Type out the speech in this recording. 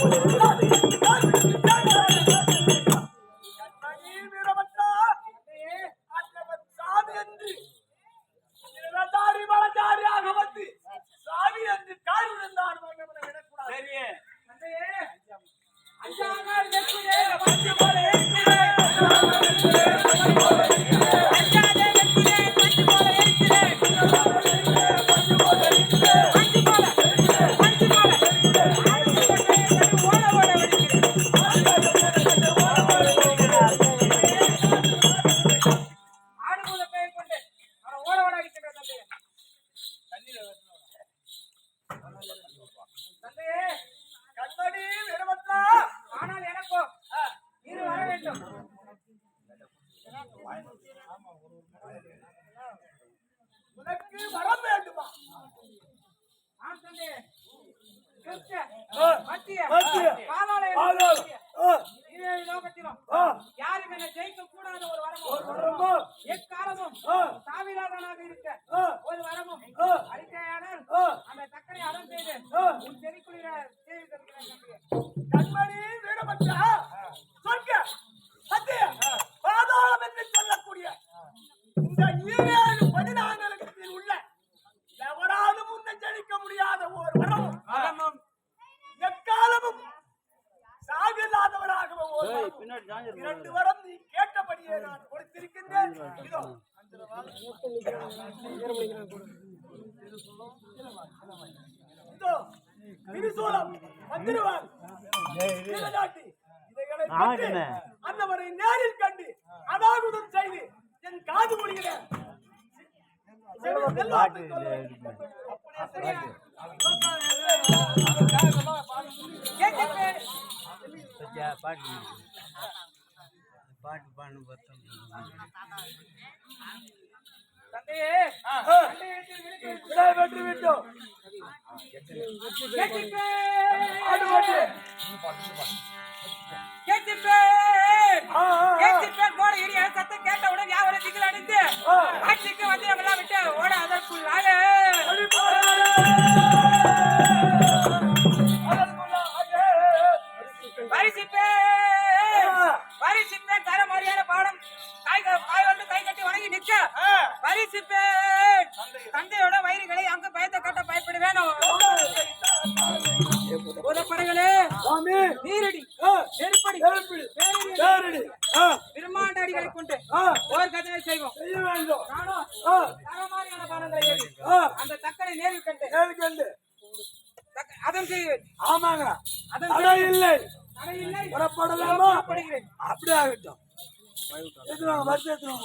Thank you. உனக்கு வரம் வேண்டுமா? யாரும் என்ன ஜெயிக்க கூடாத ஒரு வரமும். எக்காலமும் சாவிலாதனாக இருக்க ஒரு வரமும். அறிக்கையானால் அந்த சக்கரை அறம் செய்து உன் செறிக்குளிர செய்திருக்கிறேன் இரண்டு வரம். நீ கேட்டபடியே நான் கொடுத்திருக்கின்றேன். இதோ இதோ திரிசூலம் மந்திரவாள் நீலநாட்டி இதைகளை பெற்று அந்தவரை நேரில் கண்டு அதாகுதம் செய்து என் காது முடிகிற கேட்கிட்டு பாட்டு பாட்டு பாடு பார்த்தோம். பெற்று விட்டோம். கேட்கிட்டு நிற்க வரிசிப்பேன் தந்தையோட வயிறுகளை அங்க பயத்தை கட்ட பயப்பட வேணும் உதப்படைகளே நீரடி நெருப்படி. பேரடி, பிரம்மாண்ட அடிகளை கொண்டு ஓர் கதனை செய்வோம். நானும் தரமாரியான பாடங்களை ஏறி அந்த தக்கனை நேரில் கண்டு வந்து. தக்க- அதன் செய்வேன் ஆமாங்க. அதன் இல்லை புறப்படலாமா? அப்படியே ஆகட்டும் வருஷம் வருஷம்